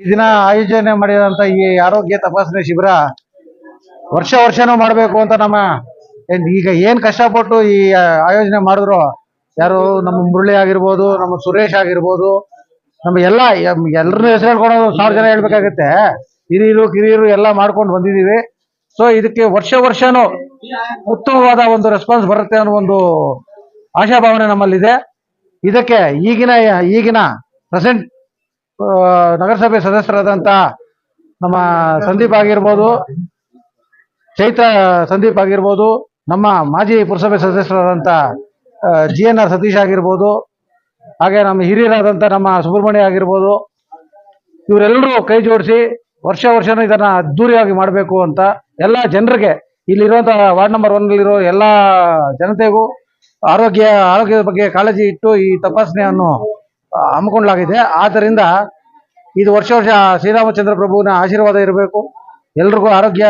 ಈ ದಿನ ಆಯೋಜನೆ ಮಾಡಿದಂತ ಈ ಆರೋಗ್ಯ ತಪಾಸಣೆ ಶಿಬಿರ ವರ್ಷ ವರ್ಷನೂ ಮಾಡಬೇಕು ಅಂತ ನಮ್ಮ ಈಗ ಏನ್ ಕಷ್ಟಪಟ್ಟು ಈ ಆಯೋಜನೆ ಮಾಡಿದ್ರು, ಯಾರು ನಮ್ಮ ಮುರಳಿ ಆಗಿರ್ಬೋದು, ನಮ್ಮ ಸುರೇಶ್ ಆಗಿರ್ಬೋದು, ನಮ್ಮ ಎಲ್ಲ ಎಲ್ಲರ ಹೆಸರು ಹೇಳ್ಕೊಳೋದು ಸಾವಿರ ಜನ ಹೇಳ್ಬೇಕಾಗತ್ತೆ. ಹಿರಿಯರು, ಕಿರಿಯರು ಎಲ್ಲ ಮಾಡ್ಕೊಂಡು ಬಂದಿದೀವಿ ಸೊ ಇದಕ್ಕೆ ವರ್ಷ ವರ್ಷನೂ ಉತ್ತಮವಾದ ಒಂದು ರೆಸ್ಪಾನ್ಸ್ ಬರುತ್ತೆ ಅನ್ನೋ ಒಂದು ಆಶಾಭಾವನೆ ನಮ್ಮಲ್ಲಿದೆ. ಇದಕ್ಕೆ ಈಗಿನ ಈಗಿನ ಪ್ರೆಸೆಂಟ್ ನಗರಸಭೆ ಸದಸ್ಯರಾದಂತ ನಮ್ಮ ಸಂದೀಪ್ ಆಗಿರ್ಬೋದು, ಚೈತ್ರ ಸಂದೀಪ್ ಆಗಿರ್ಬೋದು, ನಮ್ಮ ಮಾಜಿ ಪುರಸಭೆ ಸದಸ್ಯರಾದಂತ ಜಿ ಎನ್ ಆರ್ ಸತೀಶ್ ಆಗಿರ್ಬೋದು, ಹಾಗೆ ನಮ್ಮ ಹಿರಿಯರಾದಂತ ನಮ್ಮ ಸುಬ್ರಹ್ಮಣ್ಯ ಆಗಿರ್ಬೋದು, ಇವರೆಲ್ಲರೂ ಕೈ ಜೋಡಿಸಿ ವರ್ಷ ವರ್ಷನೂ ಇದನ್ನ ಅದ್ದೂರಿಯಾಗಿ ಮಾಡಬೇಕು ಅಂತ ಎಲ್ಲ ಜನರಿಗೆ ಇಲ್ಲಿರುವಂಥ ವಾರ್ಡ್ ನಂಬರ್ ಒನ್ ಇರೋ ಎಲ್ಲ ಜನತೆಗೂ ಆರೋಗ್ಯ, ಆರೋಗ್ಯದ ಬಗ್ಗೆ ಕಾಳಜಿ ಇಟ್ಟು ಈ ತಪಾಸಣೆಯನ್ನು ಹಮ್ಮಿಕೊಳ್ಳಲಾಗಿದೆ. ಆದ್ದರಿಂದ ಇದು ವರ್ಷ ವರ್ಷ ಶ್ರೀರಾಮಚಂದ್ರ ಪ್ರಭುವಿನ ಆಶೀರ್ವಾದ ಇರಬೇಕು. ಎಲ್ರಿಗೂ ಆರೋಗ್ಯ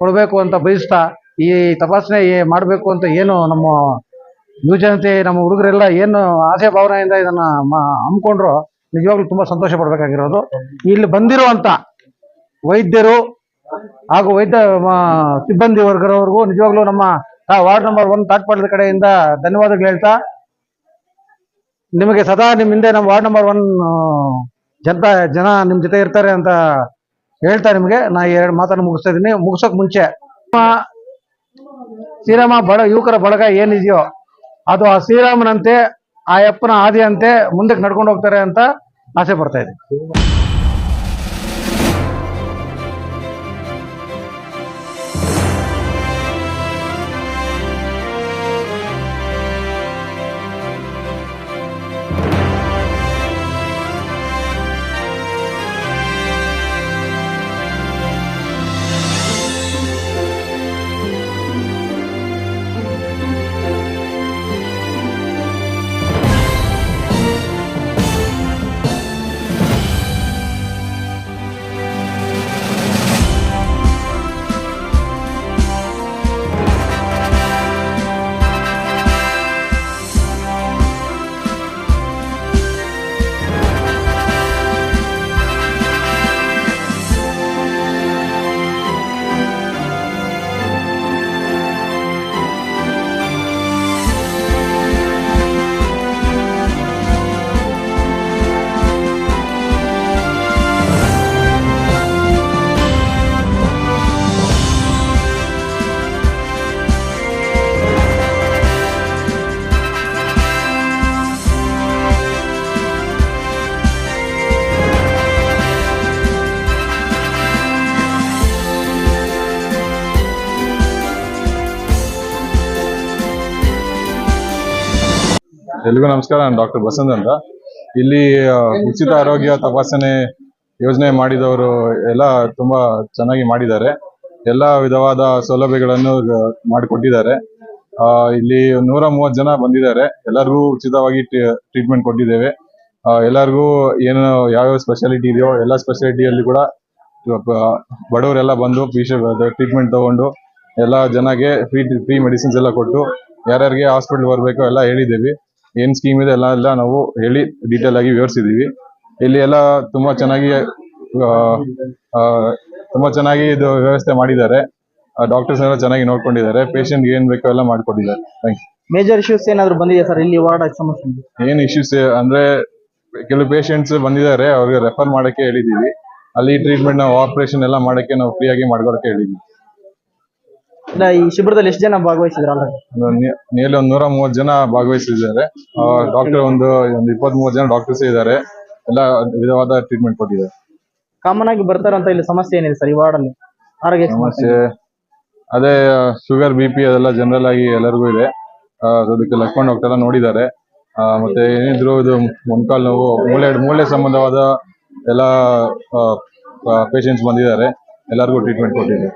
ಕೊಡಬೇಕು ಅಂತ ಬಯಸ್ತಾ ಈ ತಪಾಸಣೆ ಮಾಡಬೇಕು ಅಂತ ಏನು ನಮ್ಮ ಯುವ ಜನತೆ, ನಮ್ಮ ಹುಡುಗರೆಲ್ಲ ಏನು ಆಸೆ ಭಾವನೆಯಿಂದ ಇದನ್ನ ಹಮ್ಮಿಕೊಂಡ್ರು ನಿಜವಾಗ್ಲೂ ತುಂಬಾ ಸಂತೋಷ ಪಡ್ಬೇಕಾಗಿರೋದು. ಇಲ್ಲಿ ಬಂದಿರುವಂತ ವೈದ್ಯರು ಹಾಗೂ ವೈದ್ಯ ಸಿಬ್ಬಂದಿ ವರ್ಗದವರೆಗೂ ನಿಜವಾಗ್ಲೂ ನಮ್ಮ ವಾರ್ಡ್ ನಂಬರ್ ಒನ್ ತಾಟ್ಪಾಡದ ಕಡೆಯಿಂದ ಧನ್ಯವಾದಗಳು ಹೇಳ್ತಾ, ನಿಮಗೆ ಸದಾ ನಿಮ್ಮ ಹಿಂದೆ ನಮ್ಮ ವಾರ್ಡ್ ನಂಬರ್ ಒನ್ ಜನತಾ ಜನ ನಿಮ್ಮ ಜೊತೆ ಇರ್ತಾರೆ ಅಂತ ಹೇಳ್ತಾ ನಿಮಗೆ. ನಾ ಎರಡು ಮಾತನ್ನು ಮುಗಿಸ್ತಾ ಇದ್ದೀನಿ. ಮುಗಿಸೋಕ್ ಮುಂಚೆ ಶ್ರೀರಾಮ ಬಡ ಯುವಕರ ಬಳಗ ಏನಿದೆಯೋ ಅದು ಆ ಶ್ರೀರಾಮನಂತೆ, ಆ ಯಪ್ಪನ ಆದಿಯಂತೆ ಮುಂದಕ್ಕೆ ನಡ್ಕೊಂಡು ಹೋಗ್ತಾರೆ ಅಂತ ಆಸೆ ಪಡ್ತಾ ಇದ್ದೀನಿ. ಎಲ್ರಿಗೂ ನಮಸ್ಕಾರ, ನಾನು ಡಾಕ್ಟರ್ ಬಸಂತ್ ಅಂತ. ಇಲ್ಲಿ ಉಚಿತ ಆರೋಗ್ಯ ತಪಾಸಣೆ ಯೋಜನೆ ಮಾಡಿದವರು ಎಲ್ಲ ತುಂಬಾ ಚೆನ್ನಾಗಿ ಮಾಡಿದ್ದಾರೆ. ಎಲ್ಲ ವಿಧವಾದ ಸೌಲಭ್ಯಗಳನ್ನು ಮಾಡಿಕೊಟ್ಟಿದ್ದಾರೆ. ಇಲ್ಲಿ ನೂರ ಮೂವತ್ತು ಜನ ಬಂದಿದ್ದಾರೆ. ಎಲ್ಲರಿಗೂ ಉಚಿತವಾಗಿ ಟ್ರೀಟ್ಮೆಂಟ್ ಕೊಟ್ಟಿದ್ದೇವೆ. ಎಲ್ಲರಿಗೂ ಏನು, ಯಾವ್ಯಾವ ಸ್ಪೆಷಾಲಿಟಿ ಇದೆಯೋ ಎಲ್ಲ ಸ್ಪೆಷಾಲಿಟಿಯಲ್ಲಿ ಕೂಡ ಬಡವರೆಲ್ಲ ಬಂದು ಟ್ರೀಟ್ಮೆಂಟ್ ತಗೊಂಡು ಎಲ್ಲ ಜನಗೆ ಫ್ರೀ ಫ್ರೀ ಮೆಡಿಸಿನ್ಸ್ ಎಲ್ಲ ಕೊಟ್ಟು, ಯಾರ್ಯಾರಿಗೆ ಹಾಸ್ಪಿಟಲ್ ಬರಬೇಕು ಎಲ್ಲ ಹೇಳಿದ್ದೀವಿ. ಏನ್ ಸ್ಕೀಮ್ ಇದೆ ಎಲ್ಲ ಎಲ್ಲ ನಾವು ಹೇಳಿ ಡೀಟೇಲ್ ಆಗಿ ವಿವರಿಸಿದೀವಿ. ಇಲ್ಲಿ ಎಲ್ಲ ತುಂಬಾ ಚೆನ್ನಾಗಿ ತುಂಬಾ ಚೆನ್ನಾಗಿ ಇದು ವ್ಯವಸ್ಥೆ ಮಾಡಿದ್ದಾರೆ. ಡಾಕ್ಟರ್ಸ್ ಎಲ್ಲ ಚೆನ್ನಾಗಿ ನೋಡ್ಕೊಂಡಿದ್ದಾರೆ. ಪೇಷಂಟ್ ಏನ್ ಬೇಕೋ ಎಲ್ಲ ಮಾಡ್ಕೊಂಡಿದ್ದಾರೆ ಥ್ಯಾಂಕ್ ಮೇಜರ್ ಇಶ್ಯೂಸ್ ಏನಾದ್ರು ಬಂದಿದೆ ಸರ್ ಇಲ್ಲಿ ವಾರ್ಡ್ ಸಮಸ್ಯೆ ಏನ್ ಇಶ್ಯೂಸ್ ಅಂದ್ರೆ ಕೆಲವು ಪೇಷಂಟ್ಸ್ ಬಂದಿದ್ದಾರೆ ಅವ್ರಿಗೆ ರೆಫರ್ ಮಾಡಕ್ಕೆ ಹೇಳಿದೀವಿ. ಅಲ್ಲಿ ಟ್ರೀಟ್ಮೆಂಟ್ ನಾವು ಆಪರೇಷನ್ ಎಲ್ಲ ಮಾಡಕ್ಕೆ ನಾವು ಫ್ರೀ ಆಗಿ ಮಾಡ್ಕೊಳಕ್ಕೆ ಹೇಳಿದ್ವಿ. ಇಲ್ಲ ಈ ಶಿಬಿರದಲ್ಲಿ ಎಷ್ಟು ಜನ ಭಾಗವಹಿಸಿದ್ರು ಆಲ್ರೆಡಿ ಒಂದು ನೂರ ಮೂವತ್ ಜನ ಭಾಗವಹಿಸಿದ್ದಾರೆ. ಡಾಕ್ಟರ್ ಒಂದು ಒಂದು ಇಪ್ಪತ್ತ್ ಮೂವತ್ ಜನ ಡಾಕ್ಟರ್ಸ್ ಇದ್ದಾರೆ. ಎಲ್ಲ ವಿಧವಾದ ಟ್ರೀಟ್ಮೆಂಟ್ ಕೊಟ್ಟಿದ್ದಾರೆ. ಕಾಮನ್ ಆಗಿ ಬರ್ತಾರಂತ ಇಲ್ಲಿ ಸಮಸ್ಯೆ ಏನಿದೆ ಸರ್ ಈ ವಾರ್ಡ್ ಅಲ್ಲಿ ಆರೋಗ್ಯ ಸಮಸ್ಯೆ ಅದೇ ಶುಗರ್ ಬಿ ಪಿ ಅದೆಲ್ಲ ಜನರಲ್ ಆಗಿ ಎಲ್ಲರಿಗೂ ಇದೆ. ಆ, ಅದಕ್ಕೆ ಲಕ್ಷ್ಮಣ್ ಡಾಕ್ಟರ್ ಎಲ್ಲ ನೋಡಿದ್ದಾರೆ. ಆ, ಮತ್ತೆ ಏನಿದ್ರು ಇದು ಮೊಣಕಾಲು ನೋವು ಮೂಳೆ ಮೂಳೆ ಸಂಬಂಧವಾದ ಎಲ್ಲ ಪೇಷಂಟ್ಸ್ ಬಂದಿದ್ದಾರೆ. ಎಲ್ಲರಿಗೂ ಟ್ರೀಟ್ಮೆಂಟ್ ಕೊಟ್ಟಿದ್ದಾರೆ.